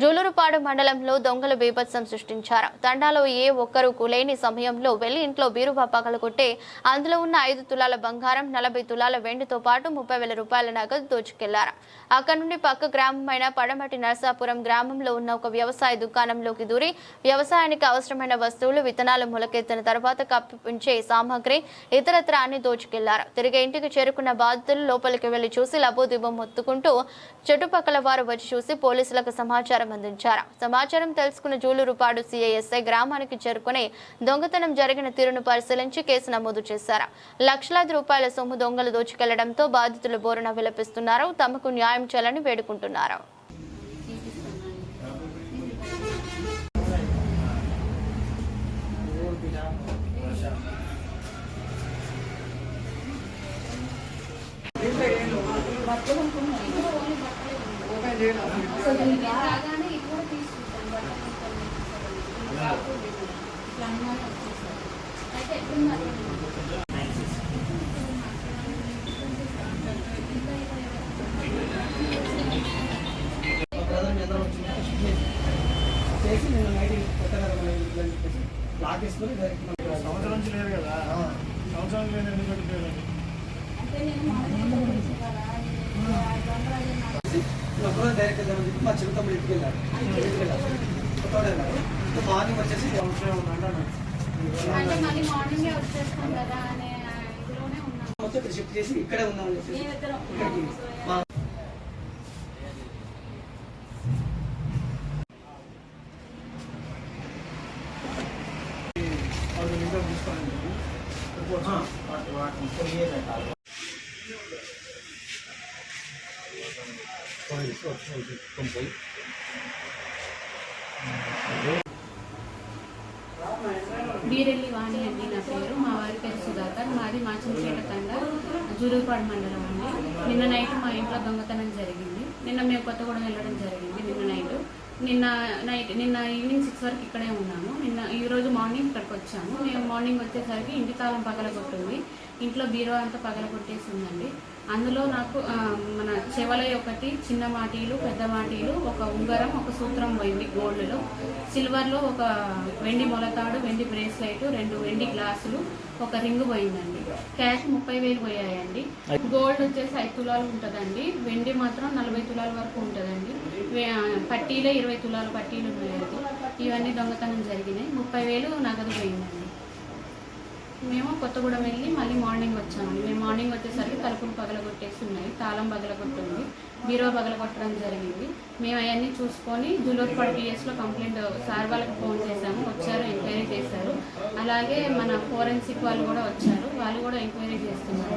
జూలూరుపాడు మండలంలో దొంగలు బీభత్సం సృష్టించారు. తండాలో ఏ ఒక్కరూ లేని సమయంలో వెళ్ళి ఇంట్లో బీరువా పగలగొట్టే అందులో ఉన్న ఐదు తులాల బంగారం నలభై తులాల వెండితో పాటు ముప్పై వేల రూపాయల నగదు దోచుకెళ్ళారు. అక్కడ నుండి పక్క గ్రామమైన పడమటి నరసాపురం గ్రామంలో ఉన్న ఒక వ్యవసాయ దుకాణంలోకి దూరి వ్యవసాయానికి అవసరమైన వస్తువులు విత్తనాలు మొలకెత్తిన తర్వాత కప్పించే సామాగ్రి ఇతరత్ర అన్ని దోచుకెళ్ళారు. తిరిగి ఇంటికి చేరుకున్న బాధితులు లోపలికి వెళ్ళి చూసి లబోదిబం మొత్తుకుంటూ చుట్టుపక్కల వారు వచ్చి చూసి పోలీసులకు సమాచారం అందించారు సమాచారం తెలుసుకున్న జూలూరుపాడు సిఐఎస్ఐ గ్రామానికి చేరుకుని దొంగతనం జరిగిన తీరును పరిశీలించి కేసు నమోదు చేశారు. లక్షలాది రూపాయల సొమ్ము దొంగలు దోచుకెళ్ళడంతో బాధితులు బోరున విలపిస్తున్నారు. తమకు న్యాయం చేయాలని వేడుకుంటున్నారు. బ్రదర్ మీ అందరం వచ్చి చేసి నేను నైట్ కొత్తగా ఇట్లా చెప్పేసి లాక్ వేసుకొని డైరెక్ట్ సంవత్సరం నుంచి లేదు కదా సంవత్సరం లేదు ఎందుకు ఒకరోజు డైరెక్ట్ మా చిన్న తమ్ముడు ఇంటికి వెళ్ళాడు ఇంటికి వెళ్ళాడు కొత్త వెళ్ళాడు మార్నింగ్ వచ్చేసి అంటే మళ్ళీ మార్నింగే వచ్చేస్తాం కదా అనే ఇదిలోనే ఉన్నాం ఇక్కడ షిఫ్ట్ చేసి ఇక్కడే ఉన్నామని చెప్పేసి మేమిద్దరం ఇక్కడికి తీసుకోండి బీరెల్లి వాణి అండి నా పేరు. మా వారి పేరు సుధాకర్ మాది మాచంపేట తండ జూలూరుపాడు మండలం అండి. నిన్న నైట్ మా ఇంట్లో దొంగతనం జరిగింది. నిన్న మేము కొత్తగూడెం వెళ్ళడం జరిగింది నిన్న నైట్. నిన్న నైట్ నిన్న ఈవినింగ్ సిక్స్ వరకు ఇక్కడే ఉన్నాము. నిన్న ఈ రోజు మార్నింగ్ ఇక్కడికి వచ్చాము. మేము మార్నింగ్ వచ్చేసరికి ఇంటి తాళం పగలగొట్టింది. ఇంట్లో బీరో అంతా పగలగొట్టేసి ఉందండి అందులో నాకు మన చెవలై ఒకటి చిన్న మాటీలు పెద్ద మాటీలు ఒక ఉంగరం ఒక సూత్రం పోయింది గోల్డ్లో. సిల్వర్లో ఒక వెండి మొలతాడు వెండి బ్రేస్లైట్ రెండు వెండి గ్లాసులు ఒక రింగ్ పోయిందండి. క్యాష్ ముప్పై వేలు పోయాయండి. గోల్డ్ వచ్చేసి ఐదు తులాలు ఉంటుందండి. వెండి మాత్రం నలభై తులాల వరకు ఉంటుందండి. పట్టీలే ఇరవై తులాల పట్టీలు ఉన్నాయండి. ఇవన్నీ దొంగతనం జరిగినాయి. ముప్పై వేలు నగదు పోయిందండి. మేము కొత్తగూడెం వెళ్ళి మళ్ళీ మార్నింగ్ వచ్చామండి మేము మార్నింగ్ వచ్చేసరికి తలుపులు పగలగొట్టేసి పొలం బదలగొట్టింది బీరో బదలగొట్టడం జరిగింది. మేము అవన్నీ చూసుకొని జూలూరుపాడు పిఎస్లో కంప్లైంట్ సార్ వాళ్ళకి ఫోన్ చేశాము. వచ్చారు ఎంక్వైరీ చేశారు. అలాగే మన ఫోరెన్సిక్ వాళ్ళు కూడా వచ్చారు. వాళ్ళు కూడా ఎంక్వైరీ చేస్తున్నారు.